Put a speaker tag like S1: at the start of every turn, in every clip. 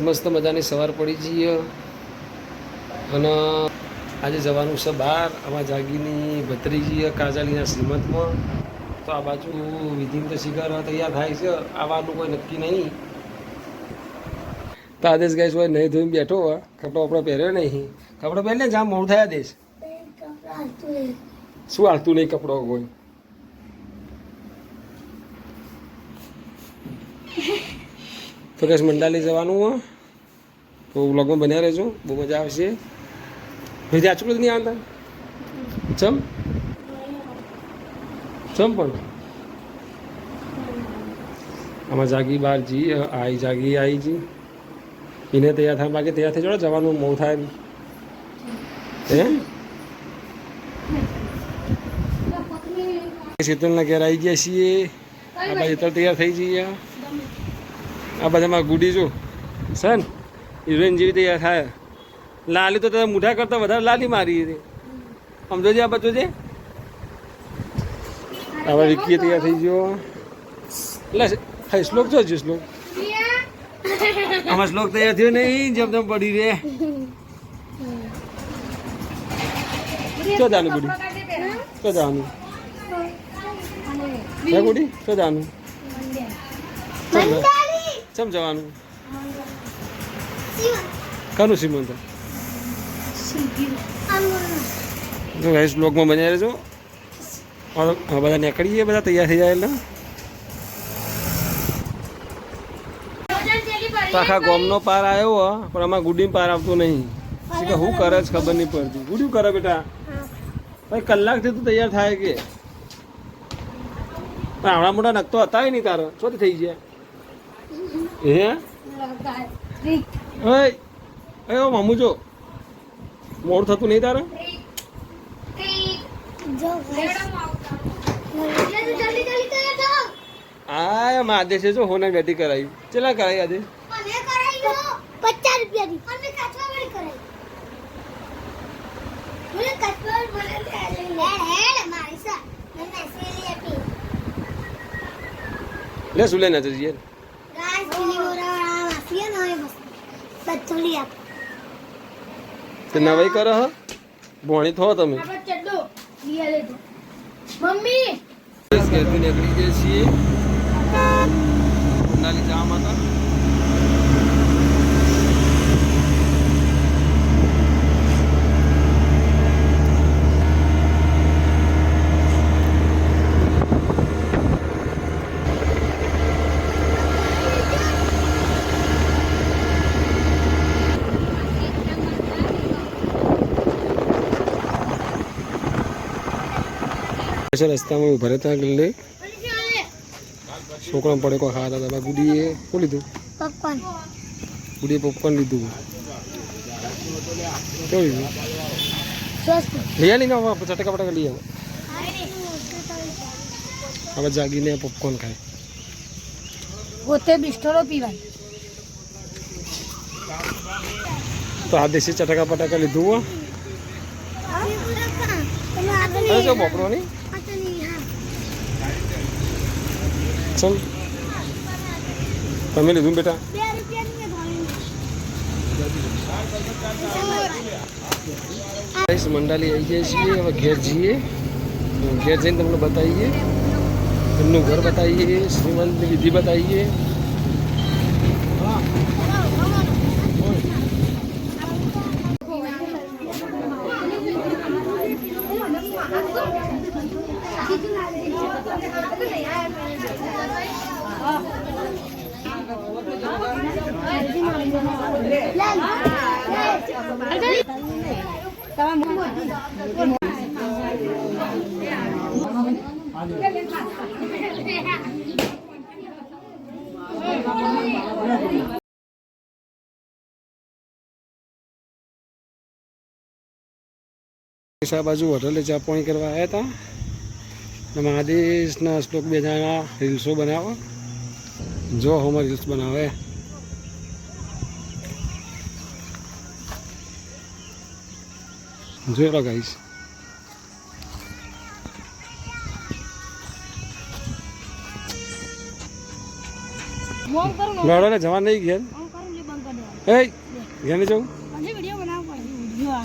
S1: Guys મસ્ત મજાની સવાર પડી જઈએ અને આજે જવાનું છે બહાર. આમાં જાગીની ભત્રીજી કાજાલીના શ્રીમંતમાં. તો આ બાજુ વિધિન તો શિખર તૈયાર થાય છે. આવવાનું કોઈ નક્કી નહીં. તો આદેશ ગાઈસ હોય નહીં ધોઈને બેઠો હોય. કપડો કપડો પહેર્યો નહીં. કપડો પહેરીને જામ મોડું થયા દેશ. શું હાલતું નહીં કપડો કોઈ? તો મંડાલી જવાનું તો વ્લોગમાં બન્યા રહેજો. બહુ મજા આવશે. હજી આચું જ નહીં આવતા? ચમ? ચમ પણ? આમાં જાગી બાર જી આઈ જાગી આઈ જી. એને તૈયાર થાય બાકી તૈયાર થઈ જોડે જવાનું મોં થાય હે? શીતલના ઘેર આવી ગયા છીએ. આ બાજુ તૈયાર થઈ જઈએ. આ બધામાં ગુડી જો સન, હિરોઈન જેવી તૈયાર થાય. લાલી તો તમે મૂઠા કરતા વધારે લાલી મારી હતી. સમજો છે આ બધું છે હવે વિકી તૈયાર થઈ ગયો. એટલે હા શ્લોક જો છે શ્લોક? આમાં શ્લોક તૈયાર થયો નહીં, જેમ તેમ પડી રે તો જાનું ગુડી? તો જાનું હે ગુડી? તો જાનું ચમ જવાનું? કનું શ્રીમંત જો ગાઈસ બ્લોગમાં બન્યા રહેજો. બધા નીકળી બધા બધા તૈયાર થઈ જાય એટલે. આખા ગોમનો પાર આવ્યો પણ આમાં ગુડી પાર આવતો નહીં. કે, હું કરે જ ખબર નહીં પડતી. ગુડ્યું કરે બેટા? ભાઈ કલાકથી તું તૈયાર થાય કે? પણ આવડા મોટા નખતો હતા નહીં તારો. શું થઈ ગયા. હે? ઓય અયો મામુ જો. મોડ થતું નહીં તારે? આ માં આદેશ જો હોને બેટી કરાવી. ચેલા કરાવી આદેશ?
S2: પચાસ રૂપિયા ની અને કાચવા વાળી કરાઈ મને કાચવા મને હેડ હેડ મારી સા મને સેલી આપી
S1: લે સુલે ના જઈએ
S2: ગાઈસ દિલી મોરા માફિયા ના હોય બસ આપ.
S1: તે નવાઈ કરો હ. ભોણી થો તમે.
S2: આપણે ચડ્ડો દિયા લેતો મમ્મી!
S1: ઘેરથી નીકળી જઈએ છીએ. નાલી જવા માટે રસ્તામાં ઊભા રહેતા ગલ્લે છોકરા પડે કોઈ ખાતા હતા ગુડીએ શું લીધું?
S2: પપ્પા
S1: ગુડીએ પોપકોર્ન લીધું. કેવું લીધું?
S2: સ્વસ્થ.
S1: લઈ આલી ને હવે ચટકા પટકા લઈ આવો. હવે જાગીને પોપકોર્ન ખાય.
S2: પોતે બિસ્ટરો પીવાય.
S1: તો આ દેશી ચટકા પટકા લીધું હો. અરે જો બોકડો નહીં ચલ તમે લીધું બેટા મંડાલી આવી જાય છીએ હવે ઘેર જઈએ ઘેર જઈને તમને બતાવીએ એમનું ઘર બતાવીએ શ્રીમંતની વિધિ બતાવીએ આ બાજુ હોટલે ચા પાણી કરવા આવ્યા હતા મહાદેશના શ્લોક બે જણા રીલ્સો બનાવો. જો હોમાં રીલ્સ બનાવે. જોઈ લો ગાઈશ લડો ને જવા નહીં ગયા એ ઘેર જવું?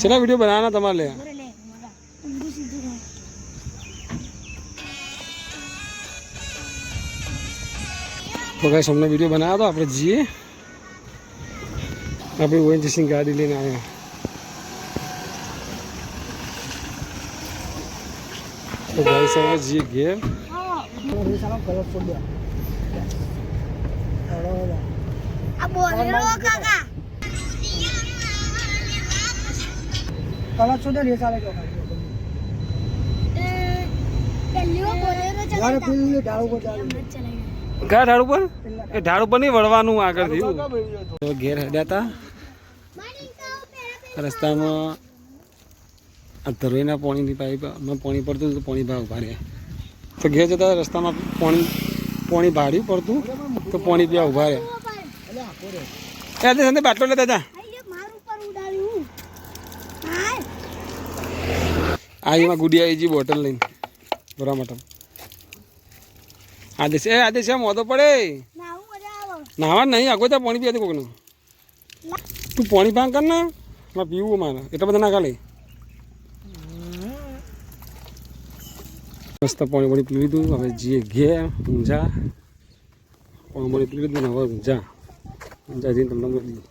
S1: ચલા વીડિયો બનાવવાના તમારે લે. તો કાંઈ અમને વીડિયો બનાવ્યો હતો આપણે જઈએ આપણે ઓએનજીસી ગાડી લઈને આવ્યા તો જઈએ ઘેર.
S3: કલર છોડે ચાલે
S2: બોલેરો
S1: કયા ઢાળ ઉપર? એ ઢાળ ઉપર નહીં વળવાનું આગળ તો ઘેર હેડ્યા હતા રસ્તામાં આ ધરોઈના પાણીની પાઇપ પાણી પડતું તો પાણી ભાવ રહ્યા તો ઘેર જતા રસ્તામાં પાણી પાણી ભાડ્યું પડતું તો પાણી પીવા ઊભા રહ્યા એ બાટલો લેતા
S2: હતા
S1: આ એમાં ગુડી આવી બોટલ લઈને. ભરવા માટે. આદેશ એ આદેશ એમ મોદો પડે. નાવા નહીં આગો ત્યાં પાણી પીવા કોકનું. તું પાણી ભાંગ કર ને મારે પીવું મારે. એટલા બધા ના ખાલી મસ્ત પાણી પાણી પી લીધું. હવે જે ઘે ઊંઝા. પાણી પાણી પી લીધું ને હવે ઊંઝા. ઊંઝા જઈને તમને મળી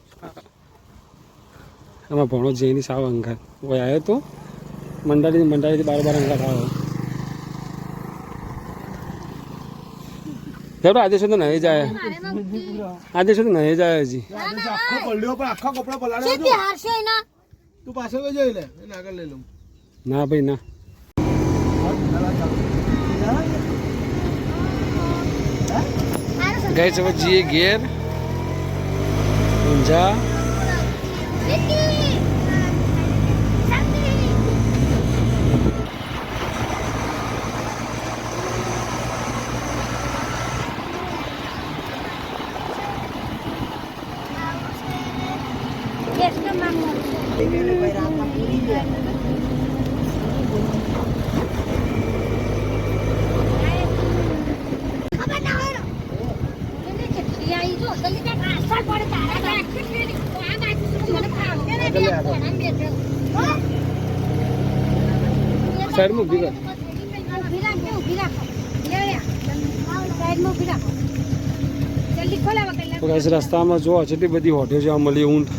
S1: આમાં ભણો જઈને સાવ અંગાત. કોઈ આવ્યો તો? મંડાળી મંડાળીથી બાર બાર અંગાત આવ્યો ચાલો આજે સુધી નહીં જાય. આજે સુધી નહીં જાય હજી.
S3: આખો પલ્લ્યો પર આખા કપડા પલાળ્યો
S2: સીધી હારશે એના?
S3: તું પાછળ જઈ લે. એને આગળ લઈ લઉં.
S1: ના ભાઈ ના. ગઈ હવે જઈએ ઘેર. ઊંઝા
S2: વિકી શાંતિ ગેસ તો માંગો ખબર ના હોય એને ચટણી આવી જો જલ્દી કાંઈક આસર પડે તારા બાજુ. આ બાજુ સુધી મને ફાવશે ને બે કોણામાં બેઠો. હો?
S1: સાઈડમાં ઊભી કર.
S2: ઊભી રાખજો, ઊભી રાખો. લે, લે. સાઈડમાં ઊભી રાખો. જલ્દી ખોલાવો કલાક.
S1: તો ગાઈસ રસ્તામાં જો કેટલી બધી હોટેલ જોવા મળી ઊંટ.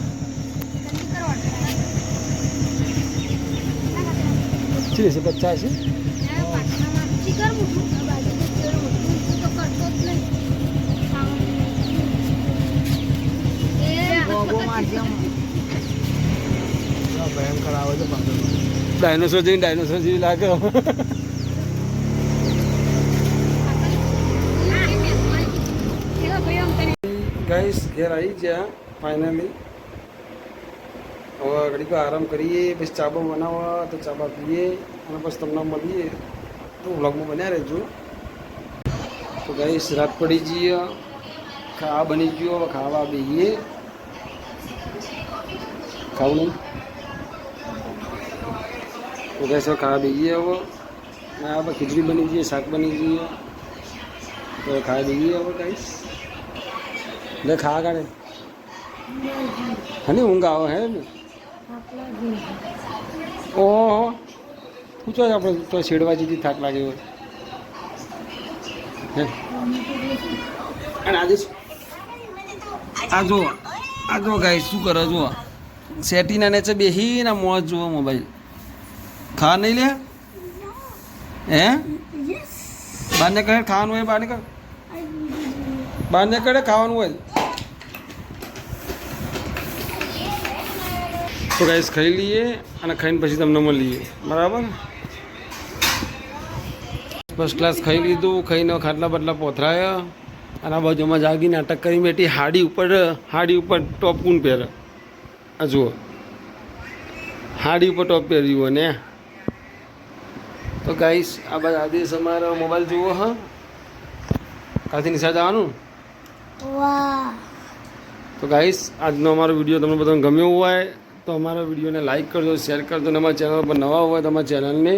S1: છે છે પચાસ
S3: ભયંકર આવે છે
S1: ડાયનોસોર જેવી ડાયનોસોર જેવી લાગે. ગાઈસ ઘેર આવી ગયા ફાઇનલી હવે ઘડીક આરામ કરીએ, પછી ચાબા બનાવવા, તો ચાબા પીએ, અને પછી તમને મળીએ. તો વ્લોગમાં બન્યા રહેજો. તો ગાઈસ રાત પડી જઈએ ખાવા બની ગયો ખાવા બેહીએ. ખાવું તો ગાઈસ ખાવા બીજી હવે ના હવે ખીચડી બની જઈએ શાક બની જઈએ તો ખાવા બેહીએ હવે ગાઈસ લે ખાવા કાઢે. હને ઊંઘ આવે હે? ને ઓહો. પૂછો આપણે, તો છેડવા જેથી થાક લાગે હે. અને આજે? આ જો આ જો ગાય શું કરો જો સેટીના નીચે બેહી ને મોજ જુઓ મોબાઈલ ખા નહીં લે? હે? બહાર ને કહે ખાવાનું હોય બહાર ને કર બહાર ને ખાવાનું હોય. તો ગાઈસ ખાઈ લઈએ અને ખાઈને પછી તમને મળીએ. બરાબર? ફર્સ્ટ ક્લાસ ખાઈ લીધું ખાઈને ખાટલા બટલા પોથરાયા અને આ બાજુમાં જાગી નાટક કરી બેઠી હાડી ઉપર હાડી ઉપર ટોપ કોણ પહેરે આ જુઓ. હાડી ઉપર ટોપ પહેર્યું ને. તો ગાઈસ આ બધા આદેશ અમારો મોબાઈલ જુઓ હા. કાલથી નિશા જવાનું? તો ગાઈસ આજનો અમારો વીડિયો તમને બધાને ગમ્યો હોય તો અમારા વિડીયોને લાઈક કરજો શેર કરજો અને અમારા ચેનલ પર નવા હોય તો અમારા ચેનલને